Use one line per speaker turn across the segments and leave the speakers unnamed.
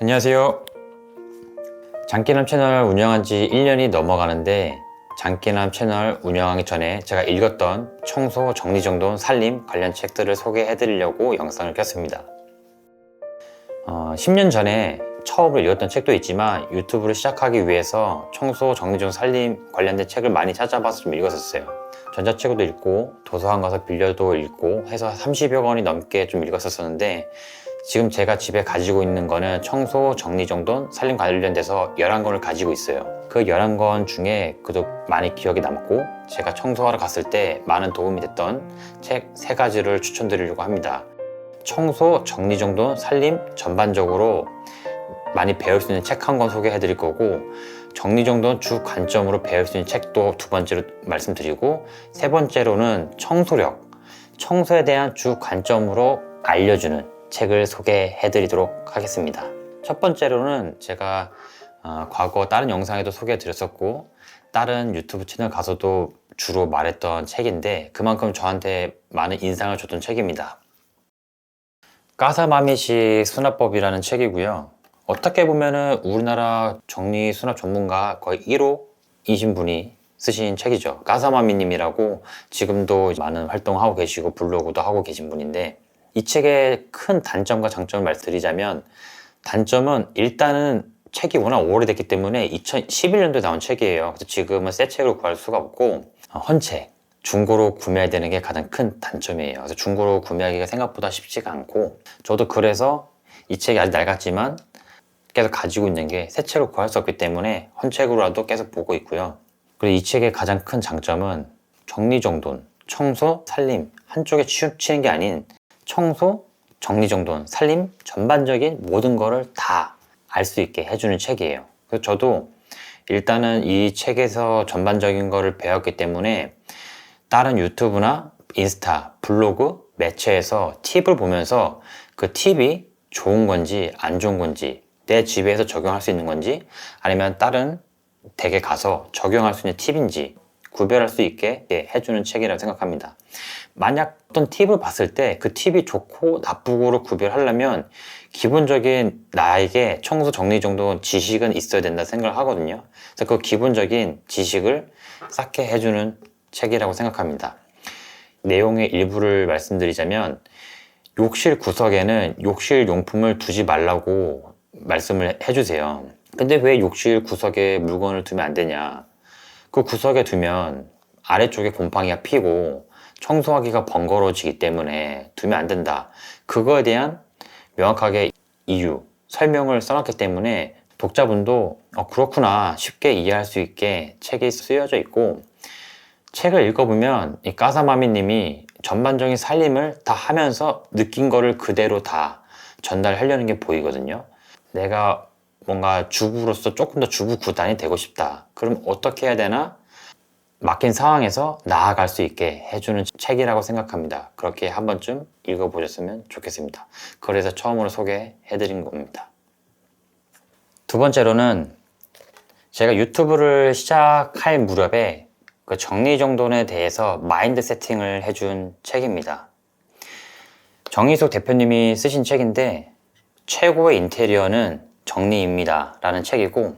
안녕하세요. 장기남 채널 운영한 지 1년이 넘어가는데 장기남 채널 운영하기 전에 제가 읽었던 청소, 정리 정돈, 살림 관련 책들을 소개해 드리려고 영상을 켰습니다. 어, 10년 전에 처음으로 읽었던 책도 있지만 유튜브를 시작하기 위해서 청소, 정리 정돈, 살림 관련된 책을 많이 찾아봐서 좀 읽었었어요. 전자책도 읽고 도서관 가서 빌려도 읽고 해서 30여 권이 넘게 좀 읽었었는데 지금 제가 집에 가지고 있는 거는 청소, 정리 정돈, 살림 관련돼서 11권을 가지고 있어요. 그 11권 중에 그래도 많이 기억에 남고 제가 청소하러 갔을 때 많은 도움이 됐던 책세 가지를 추천드리려고 합니다. 청소, 정리 정돈, 살림 전반적으로 많이 배울 수 있는 책 한 권 소개해 드릴 거고 정리정돈 주 관점으로 배울 수 있는 책도 두 번째로 말씀드리고 세 번째로는 청소력, 청소에 대한 주 관점으로 알려주는 책을 소개해 드리도록 하겠습니다. 첫 번째로는 제가 어, 과거 다른 영상에도 소개해 드렸었고 다른 유튜브 채널 가서도 주로 말했던 책인데 그만큼 저한테 많은 인상을 줬던 책입니다. 까사마미시 수납법이라는 책이고요. 어떻게 보면은 우리나라 정리 수납 전문가 거의 1호이신 분이 쓰신 책이죠. 까사마미님이라고 지금도 많은 활동하고 계시고 블로그도 하고 계신 분인데 이 책의 큰 단점과 장점을 말씀드리자면 단점은 일단은 책이 워낙 오래됐기 때문에 2011년도에 나온 책이에요. 그래서 지금은 새 책으로 구할 수가 없고 어, 헌책, 중고로 구매해야 되는 게 가장 큰 단점이에요. 그래서 중고로 구매하기가 생각보다 쉽지가 않고 저도 그래서 이 책이 아직 낡았지만 계속 가지고 있는 게 새 책으로 구할 수 없기 때문에 헌책으로라도 계속 보고 있고요. 그리고 이 책의 가장 큰 장점은 정리정돈, 청소, 살림 한쪽에 치우치는 게 아닌 청소, 정리정돈, 살림 전반적인 모든 거를 다 알 수 있게 해주는 책이에요. 그래서 저도 일단은 이 책에서 전반적인 거를 배웠기 때문에 다른 유튜브나 인스타, 블로그, 매체에서 팁을 보면서 그 팁이 좋은 건지 안 좋은 건지 내 집에서 적용할 수 있는 건지 아니면 다른 댁에 가서 적용할 수 있는 팁인지 구별할 수 있게 예, 해주는 책이라고 생각합니다. 만약 어떤 팁을 봤을 때 그 팁이 좋고 나쁘고를 구별하려면 기본적인 나에게 청소 정리 정도 지식은 있어야 된다 생각을 하거든요. 그래서 그 기본적인 지식을 쌓게 해주는 책이라고 생각합니다. 내용의 일부를 말씀드리자면 욕실 구석에는 욕실 용품을 두지 말라고 말씀을 해주세요. 근데 왜 욕실 구석에 물건을 두면 안 되냐? 그 구석에 두면 아래쪽에 곰팡이가 피고 청소하기가 번거로워지기 때문에 두면 안 된다. 그거에 대한 명확하게 이유, 설명을 써놨기 때문에 독자분도 어, 그렇구나 쉽게 이해할 수 있게 책이 쓰여져 있고 책을 읽어보면 이 까사마미님이 전반적인 살림을 다 하면서 느낀 거를 그대로 다 전달하려는 게 보이거든요. 내가 뭔가 주부로서 조금 더 주부 구단이 되고 싶다. 그럼 어떻게 해야 되나? 맡긴 상황에서 나아갈 수 있게 해주는 책이라고 생각합니다. 그렇게 한 번쯤 읽어보셨으면 좋겠습니다. 그래서 처음으로 소개해드린 겁니다. 두 번째로는 제가 유튜브를 시작할 무렵에 그 정리정돈에 대해서 마인드 세팅을 해준 책입니다. 정희숙 대표님이 쓰신 책인데 최고의 인테리어는 정리입니다. 라는 책이고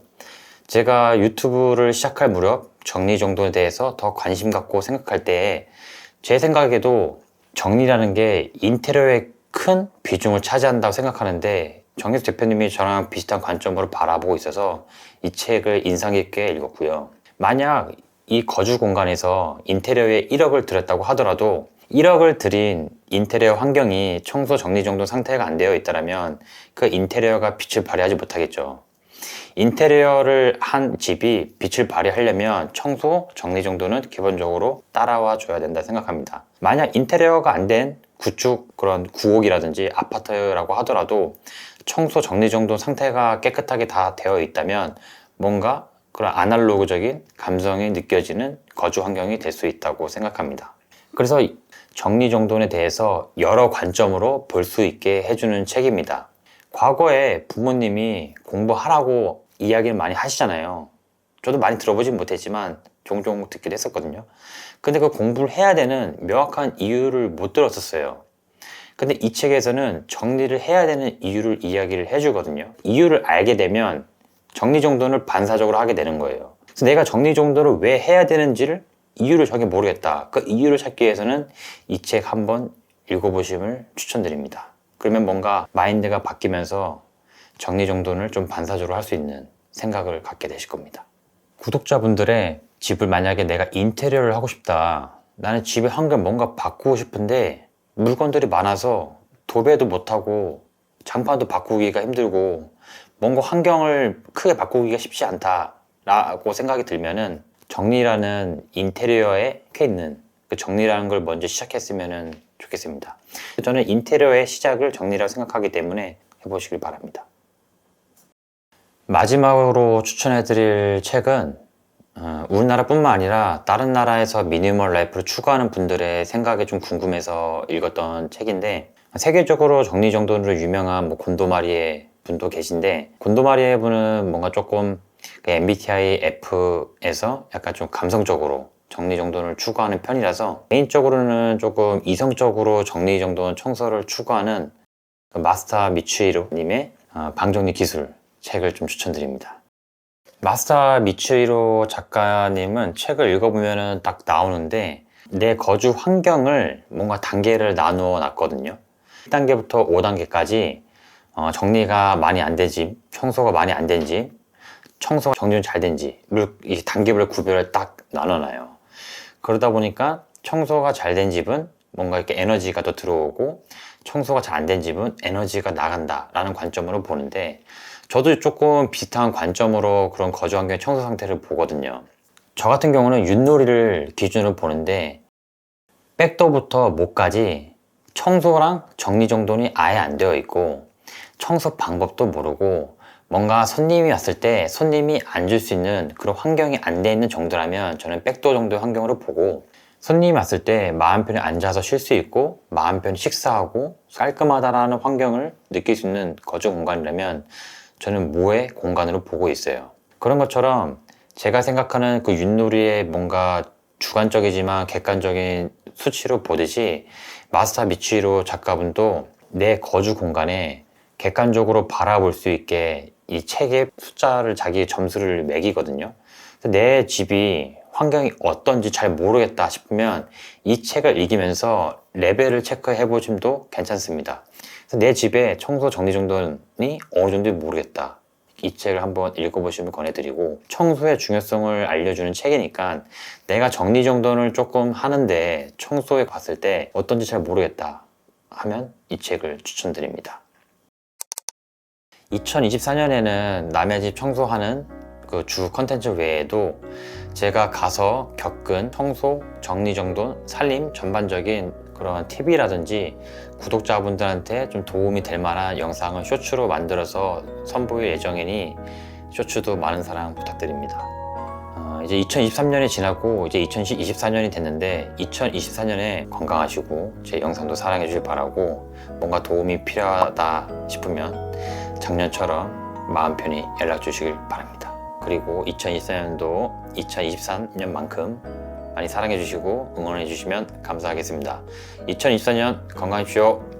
제가 유튜브를 시작할 무렵 정리정돈에 대해서 더 관심 갖고 생각할 때제 생각에도 정리라는 게 인테리어에 큰 비중을 차지한다고 생각하는데 정희숙 대표님이 저랑 비슷한 관점으로 바라보고 있어서 이 책을 인상 깊게 읽었고요. 만약 이 거주 공간에서 인테리어에 1억을 들였다고 하더라도 1억을 들인 인테리어 환경이 청소 정리 정도 상태가 안 되어 있다면 그 인테리어가 빛을 발휘하지 못하겠죠. 인테리어를 한 집이 빛을 발휘하려면 청소 정리 정도는 기본적으로 따라와 줘야 된다 생각합니다. 만약 인테리어가 안 된 구축 그런 구옥이라든지 아파트라고 하더라도 청소 정리 정도 상태가 깨끗하게 다 되어 있다면 뭔가 그런 아날로그적인 감성이 느껴지는 거주 환경이 될 수 있다고 생각합니다. 그래서 정리정돈에 대해서 여러 관점으로 볼 수 있게 해주는 책입니다. 과거에 부모님이 공부하라고 이야기를 많이 하시잖아요. 저도 많이 들어보진 못했지만 종종 듣기도 했었거든요. 근데 그 공부를 해야 되는 명확한 이유를 못 들었었어요. 근데 이 책에서는 정리를 해야 되는 이유를 이야기를 해주거든요. 이유를 알게 되면 정리정돈을 반사적으로 하게 되는 거예요. 그래서 내가 정리정돈을 왜 해야 되는지를 이유를 전혀 모르겠다. 그 이유를 찾기 위해서는 이 책 한번 읽어보심을 추천드립니다. 그러면 뭔가 마인드가 바뀌면서 정리정돈을 좀 반사적으로 할 수 있는 생각을 갖게 되실 겁니다. 구독자분들의 집을 만약에 내가 인테리어를 하고 싶다. 나는 집의 환경 뭔가 바꾸고 싶은데 물건들이 많아서 도배도 못하고 장판도 바꾸기가 힘들고 뭔가 환경을 크게 바꾸기가 쉽지 않다라고 생각이 들면은 정리라는 인테리어에 속해 있는 그 정리라는 걸 먼저 시작했으면 좋겠습니다. 저는 인테리어의 시작을 정리라고 생각하기 때문에 해보시길 바랍니다. 마지막으로 추천해드릴 책은 어, 우리나라뿐만 아니라 다른 나라에서 미니멀 라이프를 추구하는 분들의 생각이 좀 궁금해서 읽었던 책인데 세계적으로 정리정돈으로 유명한 뭐 곤도마리에 분도 계신데 곤도마리에 분은 뭔가 조금 그 MBTI F에서 약간 좀 감성적으로 정리정돈을 추구하는 편이라서 개인적으로는 조금 이성적으로 정리정돈 청소를 추구하는 그 마스터 미츠히로님의 어, 방정리 기술 책을 좀 추천드립니다. 마스터 미츠히로 작가님은 책을 읽어보면 딱 나오는데 내 거주 환경을 뭔가 단계를 나누어 놨거든요. 1단계부터 5단계까지 어, 정리가 많이 안된 집, 청소가 많이 안된 집, 청소가 정리는 잘된 집을 이 단계별 구별을 딱 나눠놔요. 그러다 보니까 청소가 잘 된 집은 뭔가 이렇게 에너지가 더 들어오고 청소가 잘 안 된 집은 에너지가 나간다라는 관점으로 보는데 저도 조금 비슷한 관점으로 그런 거주 환경의 청소 상태를 보거든요. 저 같은 경우는 윷놀이를 기준으로 보는데 백도부터 목까지 청소랑 정리정돈이 아예 안 되어 있고 청소 방법도 모르고 뭔가 손님이 왔을 때 손님이 앉을 수 있는 그런 환경이 안 돼 있는 정도라면 저는 백도 정도의 환경으로 보고 손님이 왔을 때 마음 편히 앉아서 쉴 수 있고 마음 편히 식사하고 깔끔하다라는 환경을 느낄 수 있는 거주 공간이라면 저는 모의 공간으로 보고 있어요. 그런 것처럼 제가 생각하는 그 윷놀이의 뭔가 주관적이지만 객관적인 수치로 보듯이 마스터 미치로 작가분도 내 거주 공간에 객관적으로 바라볼 수 있게 이 책의 숫자를 자기 점수를 매기거든요. 내 집이 환경이 어떤지 잘 모르겠다 싶으면 이 책을 읽으면서 레벨을 체크해 보심도 괜찮습니다. 내 집에 청소 정리 정돈이 어느 정도인지 모르겠다. 이 책을 한번 읽어보시면 권해드리고 청소의 중요성을 알려주는 책이니까 내가 정리 정돈을 조금 하는데 청소에 갔을 때 어떤지 잘 모르겠다 하면 이 책을 추천드립니다. 2024년에는 남의 집 청소하는 그 주 컨텐츠 외에도 제가 가서 겪은 청소, 정리정돈, 살림 전반적인 그런 팁이라든지 구독자분들한테 좀 도움이 될 만한 영상을 쇼츠로 만들어서 선보일 예정이니 쇼츠도 많은 사랑 부탁드립니다. 어, 이제 2023년이 지나고 이제 2024년이 됐는데 2024년에 건강하시고 제 영상도 사랑해 주길 바라고 뭔가 도움이 필요하다 싶으면 작년처럼 마음 편히 연락 주시길 바랍니다. 그리고 2024년도 2023년만큼 많이 사랑해 주시고 응원해 주시면 감사하겠습니다. 2024년 건강하십시오.